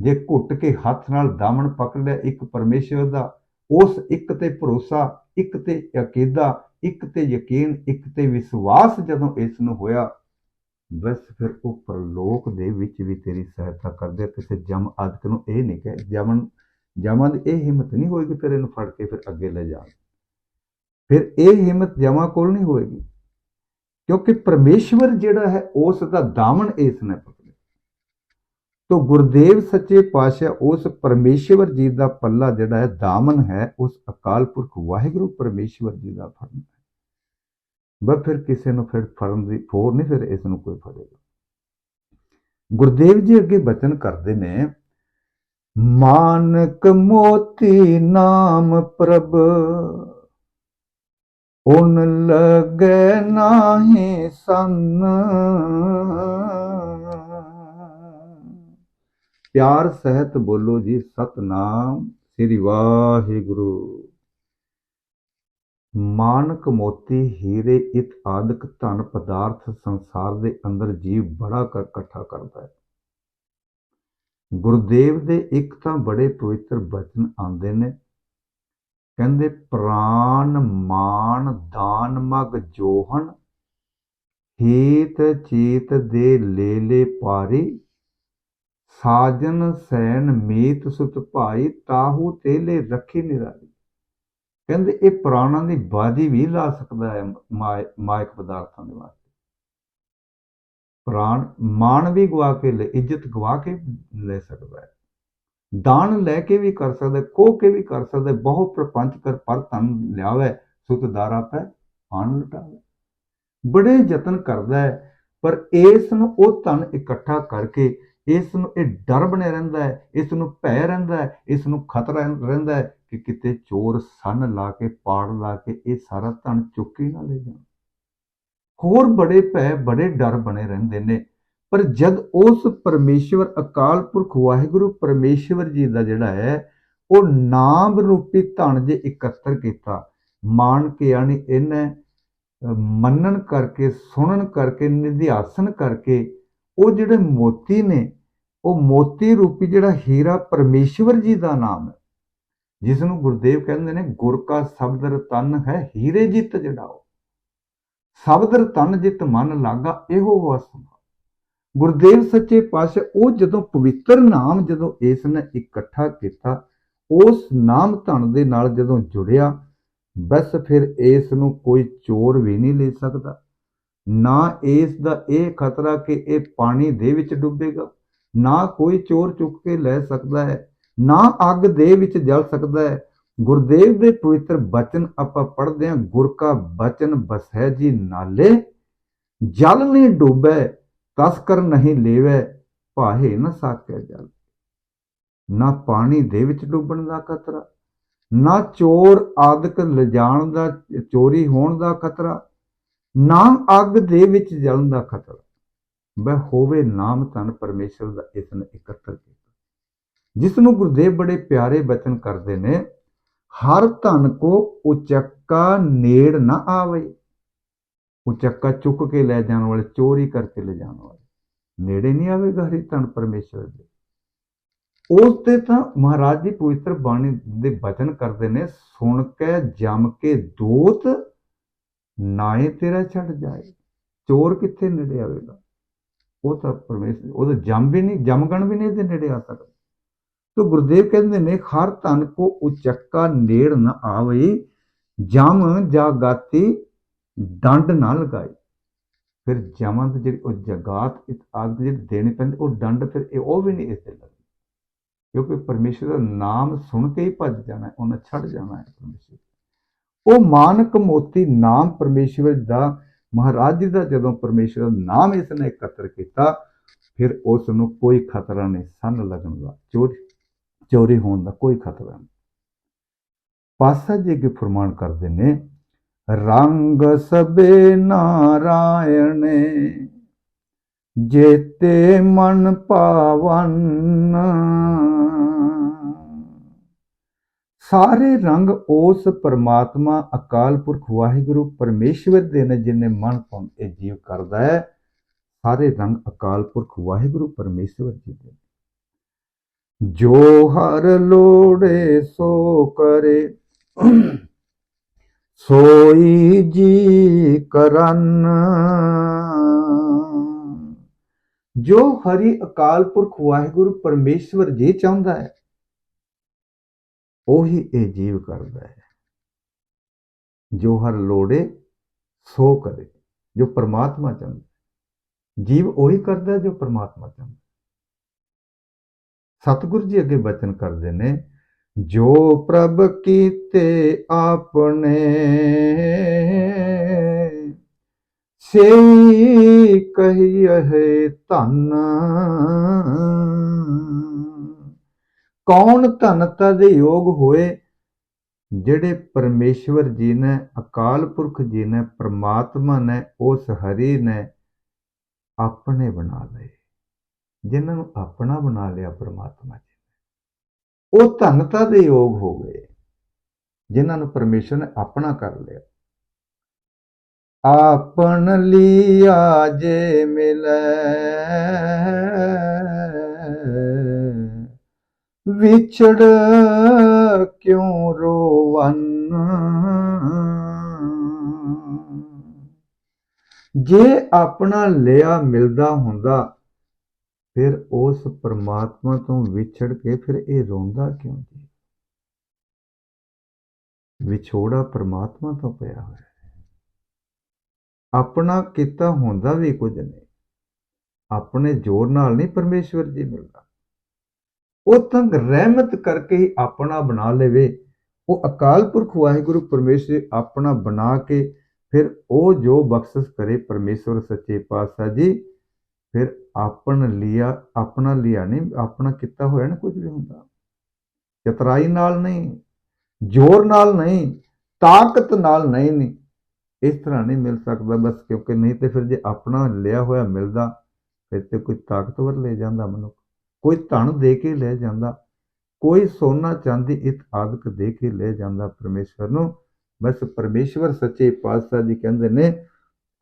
A: ਜੇ ਘੁੱਟ ਕੇ ਹੱਥ ਨਾਲ ਦਾਮਨ ਪਕੜ ਲਿਆ, ਇੱਕ ਪਰਮੇਸ਼ਵਰ ਦਾ ਉਸ ਇੱਕ ਤੇ ਭਰੋਸਾ, ਇੱਕ ਤੇ ਅਕੀਦਾ, ਇੱਕ ਤੇ ਯਕੀਨ, ਇੱਕ ਤੇ ਵਿਸ਼ਵਾਸ ਜਦੋਂ ਇਸ ਨੂੰ ਹੋਇਆ, ਬਸ ਫਿਰ ਉਹ ਪਰਲੋਕ ਦੇ ਵਿੱਚ ਵੀ ਤੇਰੀ ਸਹਾਇਤਾ ਕਰਦੇ ਕਿਸੇ ਜਮ ਆਦਿਕ ਨੂੰ ਇਹ ਨਹੀਂ ਕਹੇ, ਜਮਨ, ਜਮਾਂ ਦੀ ਇਹ ਹਿੰਮਤ ਨਹੀਂ ਹੋਏਗੀ ਫਿਰ ਇਹਨੂੰ ਫੜ ਕੇ ਫਿਰ ਅੱਗੇ ਲੈ ਜਾਣ ਫਿਰ ਇਹ ਹਿੰਮਤ ਜਮਾ ਕੋਲ ਨਹੀਂ ਹੋਏਗੀ, ਕਿਉਂਕਿ ਪਰਮੇਸ਼ਵਰ ਜਿਹੜਾ ਹੈ ਉਸ ਦਾ ਦਾਮਨ ਇਸ ਨੇ ਤੋ ਗੁਰਦੇਵ ਸੱਚੇ ਪਾਤਸ਼ਾਹ ਉਸ ਪਰਮੇਸ਼ਵਰ ਜੀ ਦਾ ਪੱਲਾ ਜਿਹੜਾ ਹੈ, ਦਾਮਨ ਹੈ, ਉਸ ਅਕਾਲ ਪੁਰਖ ਵਾਹਿਗੁਰੂ ਪਰਮੇਸ਼ਵਰ ਜੀ ਦਾ ਫੜਨਾ ਹੈ। ਬਸ ਫਿਰ ਕਿਸੇ ਨੂੰ ਫਿਰ ਫੜਨ ਦੀ ਫੋਰ ਨਹੀਂ, ਫਿਰ ਇਸ ਨੂੰ ਕੋਈ ਫੜੇਗਾ। ਗੁਰਦੇਵ ਜੀ ਅੱਗੇ ਬਚਨ ਕਰਦੇ ਨੇ, ਮਾਨਕ ਮੋਤੀ ਨਾਮ ਪ੍ਰਭ, ਉਨ ਲਗੈ ਨਾਹੀ ਸੰਨ ਪਿਆਰ ਸਹਿਤ ਬੋਲੋ ਜੀ ਸਤਨਾਮ, ਸ੍ਰੀ ਵਾਹਿਗੁਰੂ। ਮਾਨਕ ਮੋਤੀ ਹੀਰੇ ਇਤ ਆਦਿਕ ਧਨ ਪਦਾਰਥ ਸੰਸਾਰ ਦੇ ਅੰਦਰ ਜੀਵ ਬੜਾ ਕਰ ਇਕੱਠਾ ਕਰਦਾ ਹੈ। ਗੁਰਦੇਵ ਦੇ ਇੱਕ ਤਾਂ ਬੜੇ ਪਵਿੱਤਰ ਬਚਨ ਆਉਂਦੇ ਨੇ। ਕਹਿੰਦੇ, ਪ੍ਰਾਨ ਮਾਨ ਦਾਨ ਮਗ ਜੋਹਨ, ਹੀਤ ਚੀਤ ਦੇ ਲੇਲੇ ਪਾਰੀ। ਸਾਜਨ ਸੈਨ ਮੀਤ ਸੁਤ ਭਾਈ ਤਾਹੂ ਤੇਲੇ ਰੱਖੀ ਨਿਰਾਲੀ। ਕਹਿੰਦੇ ਇਹ ਪ੍ਰਾਣਾਂ ਦੀ ਬਾਜੀ ਵੀ ਲਾ ਸਕਦਾ ਹੈ ਮਾਇਕ ਪਦਾਰਥਾਂ ਦੇ ਵਾਸਤੇ। ਪ੍ਰਾਣ ਮਾਣ ਵੀ ਗਵਾ ਕੇ ਲੈ ਇੱਜ਼ਤ ਗਵਾ ਕੇ ਲੈ ਸਕਦਾ ਹੈ। ਦਾਨ ਲੈ ਕੇ ਵੀ ਕਰ ਸਕਦਾ ਹੈ, ਖੋਹ ਕੇ ਵੀ ਕਰ ਸਕਦਾ ਬਹੁ ਪ੍ਰਪੰਚ ਕਰ ਪਰ ਧਨ ਲਿਆਵੇ ਸੁਤ ਦਾਰਾ ਪੈ ਆਣ ਲਟਾਵੇ। ਬੜੇ ਯਤਨ ਕਰਦਾ ਹੈ ਪਰ ਇਸ ਨੂੰ ਉਹ ਧਨ ਇਕੱਠਾ ਕਰਕੇ ਇਸ ਨੂੰ ਇਹ ਡਰ ਬਣਿਆ ਰਹਿੰਦਾ ਹੈ ਇਸ ਨੂੰ ਭੈ ਰਹਿੰਦਾ ਹੈ ਇਸ ਨੂੰ ਖਤਰਾ ਰਹਿੰਦਾ ਹੈ ਕਿ ਕਿਤੇ ਚੋਰ ਸੰਨ ਲਾ ਕੇ, ਪਾੜ ਲਾ ਕੇ ਇਹ ਸਾਰਾ ਧਨ ਚੁੱਕੀ ਨਾ ਲੈ ਜਾਣ। ਹੋਰ ਬੜੇ ਭੈ, ਬੜੇ ਡਰ ਬਣੇ ਰਹਿੰਦੇ ਨੇ। ਪਰ ਜਦ ਉਸ ਪਰਮੇਸ਼ਵਰ, ਅਕਾਲ ਪੁਰਖ ਵਾਹਿਗੁਰੂ ਪਰਮੇਸ਼ਵਰ ਜੀ ਦਾ ਜਿਹੜਾ ਹੈ, ਉਹ ਨਾਮ ਰੂਪੀ ਧਨ ਜੇ ਇਕੱਤਰ ਕੀਤਾ ਮਾਣ ਕੇ ਯਾਨੀ ਇਹਨੇ ਮੰਨਣ ਕਰਕੇ, ਸੁਣਨ ਕਰਕੇ, ਨਿਧਿਆਸਨ ਕਰਕੇ ਉਹ ਜਿਹੜੇ ਮੋਤੀ ਨੇ, ਉਹ ਮੋਤੀ ਰੂਪੀ ਜਿਹੜਾ ਹੀਰਾ ਪਰਮੇਸ਼ਵਰ ਜੀ ਦਾ ਨਾਮ ਹੈ। ਜਿਸ ਨੂੰ ਗੁਰਦੇਵ ਕਹਿੰਦੇ ਨੇ, ਗੁਰ ਕਾ ਸ਼ਬਦ ਰਤਨ ਹੈ, ਹੀਰੇ ਜਿਤ ਜੜਾਓ। ਸ਼ਬਦ ਰਤਨ ਜਿਤ ਮਨ ਲਾਗਾ, ਇਹੋ ਵਸਨਾ ਗੁਰਦੇਵ ਸੱਚੇ ਪਾਤਸ਼ਾਹ, ਉਹ ਜਦੋਂ ਪਵਿੱਤਰ ਨਾਮ ਜਦੋਂ ਇਸ ਨੇ ਇਕੱਠਾ ਕੀਤਾ, ਉਸ ਨਾਮ ਧਨ ਦੇ ਨਾਲ ਜਦੋਂ ਜੁੜਿਆ, ਬਸ ਫਿਰ ਇਸ ਨੂੰ ਕੋਈ ਚੋਰ ਵੀ ਨਹੀਂ ਲੈ ਸਕਦਾ। ਨਾ ਇਸ ਦਾ ਇਹ ਖਤਰਾ ਕਿ ਇਹ ਪਾਣੀ ਦੇ ਵਿੱਚ ਡੁੱਬੇਗਾ, ਨਾ ਕੋਈ ਚੋਰ ਚੁੱਕ ਕੇ ਲੈ ਸਕਦਾ ਹੈ, ਨਾ ਅੱਗ ਦੇ ਵਿੱਚ ਜਲ ਸਕਦਾ ਹੈ। ਗੁਰਦੇਵ ਦੇ ਪਵਿੱਤਰ ਬਚਨ ਆਪਾਂ ਪੜ੍ਹਦੇ ਹਾਂ, ਗੁਰ ਕਾ ਬਚਨ ਬਸੈ ਜੀ ਨਾਲੇ, ਜਲ ਨਹੀਂ ਡੁੱਬੈ ਤਸਕਰ ਨਹੀਂ ਲੇਵੈ, ਭਾਹੇ ਨਾ ਸਾਕੈ ਜਲ। ਨਾ ਪਾਣੀ ਦੇ ਵਿੱਚ ਡੁੱਬਣ ਦਾ ਖਤਰਾ, ਨਾ ਚੋਰ ਆਦਿਕ ਲਿਜਾਣ ਦਾ, ਚੋਰੀ ਹੋਣ ਦਾ ਖਤਰਾ ਨਾਮ ਅੱਗ ਦੇ ਵਿੱਚ ਜਲਣ ਦਾ ਖਤਰਾ। ਬੈ ਹੋਵੇ ਨਾਮ ਧਨ ਪਰਮੇਸ਼ਰ ਦਾ ਇਸ ਇਕੱਤਰ ਕੀਤਾ। ਜਿਸ ਨੂੰ ਗੁਰਦੇਵ ਬੜੇ ਪਿਆਰੇ ਬਚਨ ਕਰਦੇ ਨੇ, ਹਰ ਧਨ ਕੋ ਉਚੱਕਾ ਨੇੜ ਨਾ ਆਵੇ। ਉਚੱਕਾ ਚੁੱਕ ਕੇ ਲੈ ਜਾਣ ਵਾਲੇ, ਚੋਰੀ ਕਰਕੇ ਲੈ ਜਾਣ ਵਾਲੇ। ਨੇੜੇ ਨਹੀਂ ਆਵੇਗਾ ਹਰੀ ਧਨ ਪਰਮੇਸ਼ਰ ਦੇ। ਉਸ ਤੇ ਤਾਂ ਮਹਾਰਾਜ ਦੀ ਪਵਿੱਤਰ ਬਾਣੀ ਦੇ ਬਚਨ ਕਰਦੇ ਨੇ, ਸੁਣ ਕੇ ਜਮ ਕੇ ਦੋਤ ਨਾਏ ਤੇਰਾ ਛੱਡ ਜਾਏ। ਚੋਰ ਕਿੱਥੇ ਨੇੜੇ ਆਵੇਗਾ? ਉਹ ਤਾਂ ਪਰਮੇਸ਼ਰ ਉਹਦਾ ਜੰਮ ਵੀ ਨਹੀਂ ਜਮਗਣ ਵੀ ਨਹੀਂ ਇਹਦੇ ਨੇੜੇ ਆ ਸਕਦਾ। ਤੋ ਗੁਰਦੇਵ ਕਹਿੰਦੇ ਨੇ ਹਰ ਧਨ ਕੋ ਉਚੱਕਾ ਨੇੜ ਨਾ ਆਵੇ ਜਮ ਜਾਗਾਤੀ ਡੰਡ ਨਾ ਲਗਾਈ। ਫਿਰ ਜਮਾਂ ਦੀ ਜਿਹੜੀ ਉਹ ਜਗਾਤ ਇਸ ਆਗ ਜਿਹੜੀ ਦੇਣੀ ਪੈਂਦੀ ਉਹ ਡੰਡ ਫਿਰ ਇਹ ਉਹ ਵੀ ਨਹੀਂ ਇਸ ਤੇ ਲੱਗਦੀ। ਕਿਉਂਕਿ ਪਰਮੇਸ਼ਰ ਦਾ ਨਾਮ ਸੁਣ ਕੇ ਹੀ ਭੱਜ ਜਾਣਾ ਹੈ, ਉਹਨੇ ਛੱਡ ਜਾਣਾ ਹੈ ਪਰਮੇਸ਼ਰ। ਉਹ ਮਾਨਕ ਮੋਤੀ ਨਾਮ ਪਰਮੇਸ਼ਵਰ ਦਾ, ਮਹਾਰਾਜ ਜੀ ਦਾ ਜਦੋਂ ਪਰਮੇਸ਼ਵਰ ਨਾਮ ਇਸ ਨੇ ਇਕੱਤਰ ਕੀਤਾ, ਫਿਰ ਉਸ ਨੂੰ ਕੋਈ ਖਤਰਾ ਨਹੀਂ, ਸੰਨ ਲੱਗਣ ਦਾ, ਚੋਰੀ ਚੋਰੀ ਹੋਣ ਦਾ ਕੋਈ ਖਤਰਾ ਨਹੀਂ। ਪਾਸਾ ਜੀ ਅੱਗੇ ਫਰਮਾਨ ਕਰਦੇ ਨੇ, ਰੰਗ ਸਬੇ ਨਾਰਾਇਣੇ ਜੇਤੇ ਮਨ ਪਾਵਨ ਸਾਰੇ ਰੰਗ ਉਸ ਪਰਮਾਤਮਾ, ਅਕਾਲ ਪੁਰਖ, ਵਾਹਿਗੁਰੂ, ਪਰਮੇਸ਼ਵਰ ਦੇ ਨੇ ਜਿਨੇ ਮਨ ਪਾਉਂ ਇਹ ਜੀਵ ਕਰਦਾ ਹੈ, ਸਾਰੇ ਰੰਗ ਅਕਾਲ ਪੁਰਖ, ਵਾਹਿਗੁਰੂ, ਪਰਮੇਸ਼ਵਰ ਜੀ ਦੇ ਜੋ ਹਰ ਲੋੜੇ ਸੋ ਕਰੇ, ਸੋਈ ਜੀ ਕਰਨ। ਜੋ ਹਰੀ ਅਕਾਲ ਪੁਰਖ, ਵਾਹਿਗੁਰੂ, ਪਰਮੇਸ਼ਵਰ ਜੀ ਚਾਹੁੰਦਾ ਹੈ ਉਹੀ ਇਹ ਜੀਵ ਕਰਦਾ ਹੈ, ਜੋ ਹਰ ਲੋੜੇ ਸੋ ਕਰੇ, ਜੋ ਪਰਮਾਤਮਾ ਚਾਹੁੰਦਾ ਜੀਵ ਉਹੀ ਕਰਦਾ ਜੋ ਪਰਮਾਤਮਾ ਚਾਹੁੰਦਾ ਸਤਿਗੁਰੂ ਜੀ ਅੱਗੇ ਬਚਨ ਕਰਦੇ ਨੇ, ਜੋ ਪ੍ਰਭ ਕੀਤੇ ਆਪਣੇ ਸੇਈ ਕਹੀਏ ਧੰਨ। ਕੌਣ ਧਨਤਾ ਦੇ ਯੋਗ ਹੋਏ, ਜਿਹੜੇ ਪਰਮੇਸ਼ਵਰ ਜੀ ਨੇ, ਅਕਾਲ ਪੁਰਖ ਜੀ ਨੇ, ਪ੍ਰਮਾਤਮਾ ਨੇ, ਉਸ ਹਰੀ ਨੇ ਆਪਣੇ ਬਣਾ ਲਏ। ਜਿਨ੍ਹਾਂ ਨੂੰ ਆਪਣਾ ਬਣਾ ਲਿਆ ਪ੍ਰਮਾਤਮਾ ਜੀ ਨੇ। ਉਹ ਧਨਤਾ ਦੇ ਯੋਗ ਹੋ ਗਏ, ਜਿਨ੍ਹਾਂ ਨੂੰ ਪਰਮੇਸ਼ਵਰ ਨੇ ਆਪਣਾ ਕਰ ਲਿਆ। ਆਪਨ ਲਿਆ ਜੇ ਮਿਲੈ। ਵਿਛੜ ਕਿਉਂ ਰੋਵਨ? ਜੇ ਆਪਣਾ ਲਿਆ ਮਿਲਦਾ ਹੁੰਦਾ, ਫਿਰ ਉਸ ਪਰਮਾਤਮਾ ਤੋਂ ਵਿਛੜ ਕੇ ਫਿਰ ਇਹ ਰੋਂਦਾ ਕਿਉਂ ਜੀ? ਵਿਛੋੜਾ ਪਰਮਾਤਮਾ ਤੋਂ ਪਿਆ ਹੋਇਆ ਹੈ। ਆਪਣਾ ਕੀਤਾ ਹੁੰਦਾ ਵੀ ਕੁਝ ਨਹੀਂ। ਆਪਣੇ ਜ਼ੋਰ ਨਾਲ ਨਹੀਂ ਪਰਮੇਸ਼ਵਰ ਜੀ ਮਿਲਦਾ। ਉਹ ਤੰਗ ਰਹਿਮਤ ਕਰਕੇ ਹੀ ਆਪਣਾ ਬਣਾ ਲਵੇ। ਉਹ ਅਕਾਲ ਪੁਰਖ ਵਾਹਿਗੁਰੂ ਪਰਮੇਸ਼ਰ ਆਪਣਾ ਬਣਾ ਕੇ ਫਿਰ ਉਹ ਜੋ ਬਖਸ਼ਿਸ਼ ਕਰੇ ਪਰਮੇਸ਼ਵਰ ਸੱਚੇ ਪਾਤਸ਼ਾਹ ਜੀ, ਫਿਰ ਆਪਣ ਲਿਆ, ਆਪਣਾ ਲਿਆ ਨਹੀਂ, ਆਪਣਾ ਕੀਤਾ ਹੋਇਆ ਨਾ ਕੁਝ ਵੀ ਹੁੰਦਾ। ਚਤਰਾਈ ਨਾਲ ਨਹੀਂ, ਜ਼ੋਰ ਨਾਲ ਨਹੀਂ, ਤਾਕਤ ਨਾਲ ਨਹੀਂ ਨਹੀਂ, ਇਸ ਤਰ੍ਹਾਂ ਨਹੀਂ ਮਿਲ ਸਕਦਾ ਬਸ ਕਿਉਂਕਿ ਨਹੀਂ ਤੇ ਫਿਰ ਜੇ ਆਪਣਾ ਲਿਆ ਹੋਇਆ ਮਿਲਦਾ, ਫਿਰ ਤੇ ਕੋਈ ਤਾਕਤਵਰ ਲੈ ਜਾਂਦਾ ਮਨੁੱਖ। ਕੋਈ ਧਨ ਦੇ ਕੇ ਲੈ ਜਾਂਦਾ, ਕੋਈ ਸੋਨਾ ਚਾਂਦੀ ਇਤ ਆਦਿਕ ਦੇ ਕੇ ਲੈ ਜਾਂਦਾ ਪਰਮੇਸ਼ਵਰ ਨੂੰ। ਬਸ ਪਰਮੇਸ਼ਵਰ ਸੱਚੇ ਪਾਤਸ਼ਾਹ ਜੀ ਕਹਿੰਦੇ ਨੇ,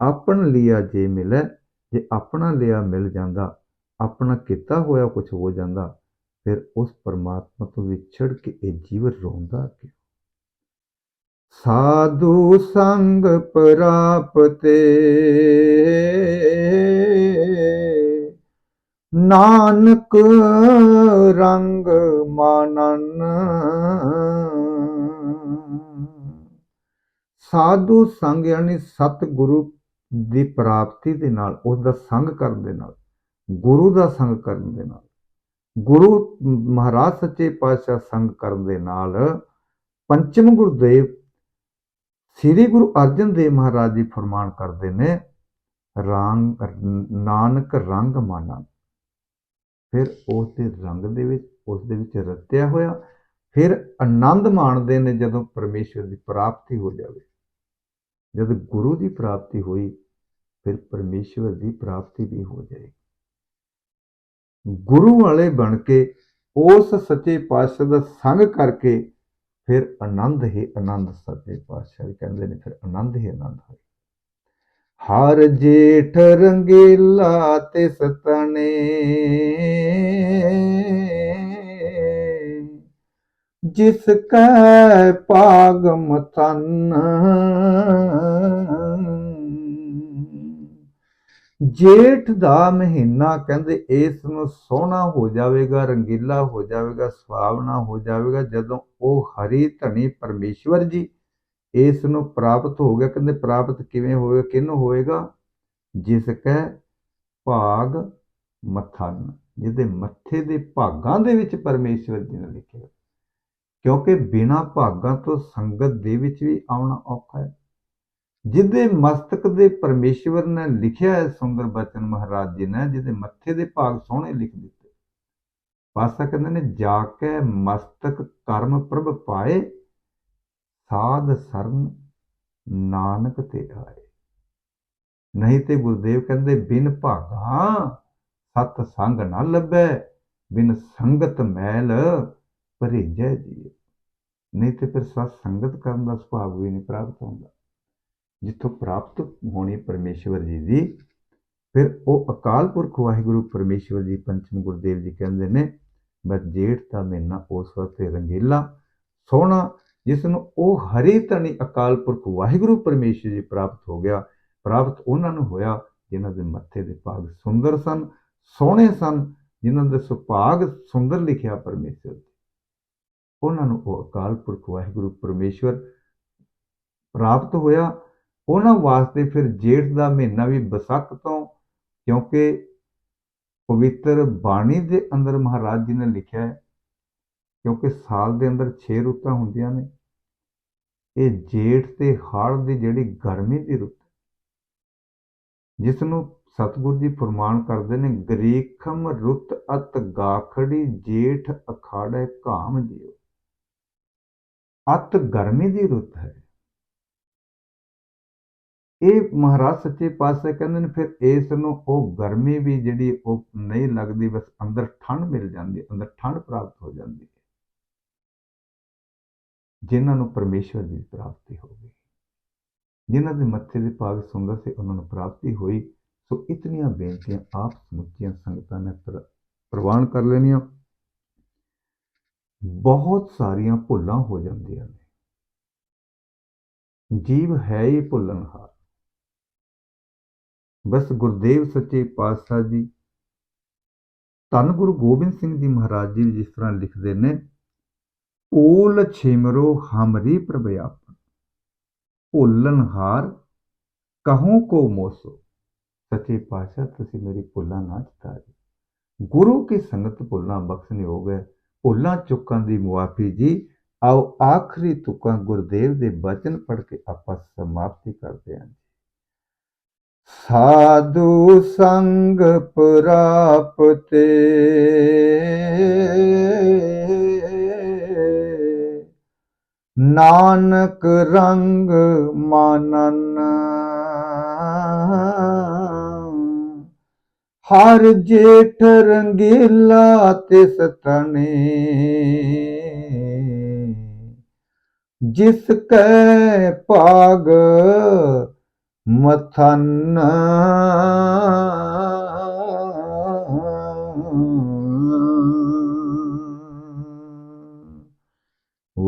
A: ਆਪਣ ਲਿਆ ਜੇ ਮਿਲੇ, ਜੇ ਆਪਣਾ ਲਿਆ ਮਿਲ ਜਾਂਦਾ, ਆਪਣਾ ਕੀਤਾ ਹੋਇਆ ਕੁਝ ਹੋ ਜਾਂਦਾ, ਫਿਰ ਉਸ ਪਰਮਾਤਮਾ ਤੋਂ ਵਿਛੜ ਕੇ ਇਹ ਜੀਵ ਰੋਂਦਾ ਕਿਉਂ? ਸਾਧੂ ਸੰਗ ਪ੍ਰਾਪਤੇ। ਨਾਨਕ ਰੰਗ ਮਾਨਨ। ਸਾਧੂ ਸੰਗ ਯਾਨੀ ਸਤਿਗੁਰੂ ਦੀ ਪ੍ਰਾਪਤੀ ਦੇ ਨਾਲ ਉਸ ਦਾ ਸੰਗ ਕਰਨ ਦੇ ਨਾਲ, ਗੁਰੂ ਦਾ ਸੰਗ ਕਰਨ ਦੇ ਨਾਲ, ਗੁਰੂ ਮਹਾਰਾਜ ਸੱਚੇ ਪਾਤਸ਼ਾਹ ਸੰਗ ਕਰਨ ਦੇ ਨਾਲ, ਪੰਚਮ ਗੁਰਦੇਵ ਸ੍ਰੀ ਗੁਰੂ ਅਰਜਨ ਦੇਵ ਮਹਾਰਾਜ ਜੀ ਫਰਮਾਨ ਕਰਦੇ ਨੇ, ਰੰਗ, ਨਾਨਕ ਰੰਗ ਮਾਨਨ। ਫਿਰ ਉਸ ਦੇ ਰੰਗ ਦੇ ਵਿੱਚ, ਉਸ ਦੇ ਵਿੱਚ ਰਤਿਆ ਹੋਇਆ, ਫਿਰ ਆਨੰਦ ਮਾਣਦੇ ਨੇ ਜਦੋਂ ਪਰਮੇਸ਼ਰ ਦੀ ਪ੍ਰਾਪਤੀ ਹੋ ਜਾਵੇ। ਜਦ ਗੁਰੂ ਦੀ ਪ੍ਰਾਪਤੀ ਹੋਈ, ਫਿਰ ਪਰਮੇਸ਼ਵਰ ਦੀ ਪ੍ਰਾਪਤੀ ਵੀ ਹੋ ਜਾਏਗੀ। ਗੁਰੂ ਵਾਲੇ ਬਣ ਕੇ ਉਸ ਸੱਚੇ ਪਾਤਸ਼ਾਹ ਦਾ ਸੰਗ ਕਰਕੇ ਫਿਰ ਆਨੰਦ ਹੀ ਆਨੰਦ ਸੱਚੇ ਪਾਤਸ਼ਾਹ ਕਹਿੰਦੇ ਨੇ, ਫਿਰ ਆਨੰਦ ਹੀ ਆਨੰਦ ਹੈ ਹਰ ਜੇਠ ਰੰਗੀਲਾ ਤੇ ਸਤਣੇ ਜਿਸ ਕੈ ਪਾਗ ਮਤਨ ਜੇਠ ਦਾ ਮਹੀਨਾ ਕਹਿੰਦੇ ਇਸ ਨੂੰ ਸੋਹਣਾ ਹੋ ਜਾਵੇਗਾ, ਰੰਗੀਲਾ ਹੋ ਜਾਵੇਗਾ, ਸੁਹਾਵਣਾ ਹੋ ਜਾਵੇਗਾ, ਜਦੋਂ ਉਹ ਹਰੀ ਧਣੀ ਪਰਮੇਸ਼ਵਰ ਜੀ ਇਸ ਨੂੰ ਪ੍ਰਾਪਤ ਹੋ ਗਿਆ। ਕਹਿੰਦੇ ਪ੍ਰਾਪਤ ਕਿਵੇਂ ਹੋਵੇਗਾ ਕਿਹਨੂੰ ਹੋਵੇਗਾ? ਜਿਸ ਕੈ ਭਾਗ ਮਥਨ ਜਿਹਦੇ ਮੱਥੇ ਦੇ ਭਾਗਾਂ ਦੇ ਵਿੱਚ ਪਰਮੇਸ਼ਵਰ ਜੀ ਨੇ ਲਿਖਿਆ ਕਿਉਂਕਿ ਬਿਨਾ ਭਾਗਾਂ ਤੋਂ ਸੰਗਤ ਦੇ ਵਿੱਚ ਵੀ ਆਉਣਾ ਔਖਾ ਹੈ। ਜਿਹਦੇ ਮਸਤਕ ਦੇ ਪਰਮੇਸ਼ਵਰ ਨੇ ਲਿਖਿਆ ਹੈ, ਸੁੰਦਰ ਬਚਨ ਮਹਾਰਾਜ ਜੀ ਨੇ, ਜਿਹਦੇ ਮੱਥੇ ਦੇ ਭਾਗ ਸੋਹਣੇ ਲਿਖ ਦਿੱਤੇ। ਪਾਸਾ ਕਹਿੰਦੇ ਨੇ, ਜਾ ਕੇ ਮਸਤਕ ਕਰਮ ਪ੍ਰਭ ਪਾਏ ਸਾਧ ਸਰਨ ਨਾਨਕ ਤੇ ਆਏ ਨਹੀਂ ਤੇ ਗੁਰਦੇਵ ਕਹਿੰਦੇ, ਬਿਨ ਭਾਗਾ ਸਤ ਸੰਗ ਨਾ ਲੱਭੈ, ਬਿਨ ਸੰਗਤ ਮੈਲ ਭਰੇਜੈ ਜੀ ਨਹੀਂ ਤੇ ਫਿਰ ਸਤ ਸੰਗਤ ਕਰਨ ਦਾ ਸੁਭਾਅ ਵੀ ਨਹੀਂ ਪ੍ਰਾਪਤ ਹੁੰਦਾ। ਜਿੱਥੋਂ ਪ੍ਰਾਪਤ ਹੋਣੀ ਪਰਮੇਸ਼ਵਰ ਜੀ ਦੀ, ਫਿਰ ਉਹ ਅਕਾਲ ਪੁਰਖ ਵਾਹਿਗੁਰੂ ਪਰਮੇਸ਼ਵਰ ਜੀ, ਪੰਚਮ ਗੁਰਦੇਵ ਜੀ ਕਹਿੰਦੇ ਨੇ ਬਸ ਜੇਠ ਦਾ ਮਹੀਨਾ ਉਸ ਵਕਤ ਰੰਗੀਲਾ, ਸੋਹਣਾ ਜਿਸ ਨੂੰ ਉਹ ਹਰੀ ਤਣੀ ਅਕਾਲ ਪੁਰਖ ਵਾਹਿਗੁਰੂ ਪਰਮੇਸ਼ਵਰ ਜੀ ਪ੍ਰਾਪਤ ਹੋ ਗਿਆ, ਪ੍ਰਾਪਤ ਉਹਨਾਂ ਨੂੰ ਹੋਇਆ, ਜਿਨ੍ਹਾਂ ਦੇ ਮੱਥੇ ਦੇ ਭਾਗ ਸੁੰਦਰ ਸਨ, ਸੋਹਣੇ ਸਨ, ਜਿਨ੍ਹਾਂ ਦੇ ਸੁਭਾਗ ਸੁੰਦਰ ਲਿਖਿਆ ਪਰਮੇਸ਼ਵਰ ਉਹਨਾਂ ਨੂੰ ਉਹ ਅਕਾਲ ਪੁਰਖ ਵਾਹਿਗੁਰੂ ਪਰਮੇਸ਼ਵਰ ਪ੍ਰਾਪਤ ਹੋਇਆ। ਉਹਨਾਂ ਵਾਸਤੇ ਫਿਰ ਜੇਠ ਦਾ ਮਹੀਨਾ ਵੀ ਬਸਕ ਤੋਂ, ਕਿਉਂਕਿ ਪਵਿੱਤਰ ਬਾਣੀ ਦੇ ਅੰਦਰ ਮਹਾਰਾਜ ਜੀ ਨੇ ਲਿਖਿਆ ਹੈ ਕਿਉਂਕਿ ਸਾਲ ਦੇ ਅੰਦਰ 6 ਰੁੱਤਾਂ ਹੁੰਦੀਆਂ ਨੇ। ਇਹ ਜੇਠ ਤੇ ਹਾੜ ਦੀ ਜਿਹੜੀ ਗਰਮੀ ਦੀ ਰੁੱਤ ਜਿਸ ਨੂੰ ਸਤਿਗੁਰੂ ਜੀ ਫਰਮਾਨ ਕਰਦੇ ਨੇ, ਗਰੀਖਮ ਰੁੱਤ ਅਤ ਗਾਖੜੀ ਜੇਠ ਅਖਾੜੇ ਕਾਮ ਜਿਉ। ਅਤ ਗਰਮੀ ਦੀ ਰੁੱਤ ਹੈ। ਇਹ ਮਹਾਰਾਜ ਸੱਚੇ ਪਾਤਸ਼ਾਹ ਕਹਿੰਦੇ ਨੇ, ਫਿਰ ਇਸ ਨੂੰ ਉਹ ਗਰਮੀ ਵੀ ਜਿਹੜੀ ਉਹ ਨਹੀਂ ਲੱਗਦੀ, ਬਸ ਅੰਦਰ ਠੰਡ ਮਿਲ ਜਾਂਦੀ, ਅੰਦਰ ਠੰਡ ਪ੍ਰਾਪਤ ਹੋ ਜਾਂਦੀ ਹੈ। ਜਿਨ੍ਹਾਂ ਨੂੰ ਪਰਮੇਸ਼ਵਰ ਦੀ ਪ੍ਰਾਪਤੀ ਹੋ ਗਈ। ਜਿਨ੍ਹਾਂ ਦੇ ਮੱਥੇ ਦੇ ਭਾਗ ਸੁੰਦਰ ਸੀ, ਉਹਨਾਂ ਨੂੰ ਪ੍ਰਾਪਤੀ ਹੋਈ। ਸੋ ਇਤਨੀਆਂ ਬੇਨਤੀਆਂ ਆਪ ਸਮੁੱਚੀਆਂ ਸੰਗਤਾਂ ਨੇ ਪ੍ਰਵਾਨ ਕਰ ਲੈਣੀਆਂ। ਬਹੁਤ ਸਾਰੀਆਂ ਭੁੱਲਾਂ ਹੋ ਜਾਂਦੀਆਂ ਨੇ। ਜੀਵ ਹੈ ਹੀ ਭੁੱਲਣਹਾਰ। ਬਸ ਗੁਰਦੇਵ ਸੱਚੇ ਪਾਤਸ਼ਾਹ ਜੀ, ਧੰਨ ਗੁਰੂ ਗੋਬਿੰਦ ਸਿੰਘ ਜੀ ਮਹਾਰਾਜ ਜੀ ਜਿਸ ਤਰ੍ਹਾਂ ਲਿਖਦੇ ਨੇ ਓਲ ਛਿਮਰੋ ਹਮਰੀ ਪ੍ਰਭਿਆਪਨ ਭੁੱਲਣਹਾਰ ਕਹੂੰ ਕੋ ਮੋਸੋ। ਸੱਚੇ ਪਾਤਸ਼ਾਹ, ਤੁਸੀਂ ਮੇਰੀ ਭੁੱਲਾਂ ਨਾ ਚਿਤਾਰੀ। ਗੁਰੂ ਕੀ ਸੰਗਤ ਭੁੱਲਾਂ ਬਖਸ਼ਨੇ ਹੋ ਭੁੱਲਾਂ ਚੁੱਕਾਂ ਦੀ ਮੁਆਫੀ ਜੀ। ਆਓ ਆਖਰੀ ਤੁਕਾਂ ਗੁਰਦੇਵ ਦੇ ਬਚਨ ਪੜ੍ਹ ਕੇ ਆਪਾਂ ਸਮਾਪਤੀ ਕਰਦੇ ਹਾਂ ਸਾਧੂ ਸੰਗ ਪ੍ਰਾਪਤੇ। ਨਾਨਕ ਰੰਗ ਮਾਨਨ। ਹਰ ਜੇਠ ਰੰਗੀਲਾ ਤਿਸ ਤਣੇ ਜਿਸ ਕੈ ਭਾਗ ਮਥਨ।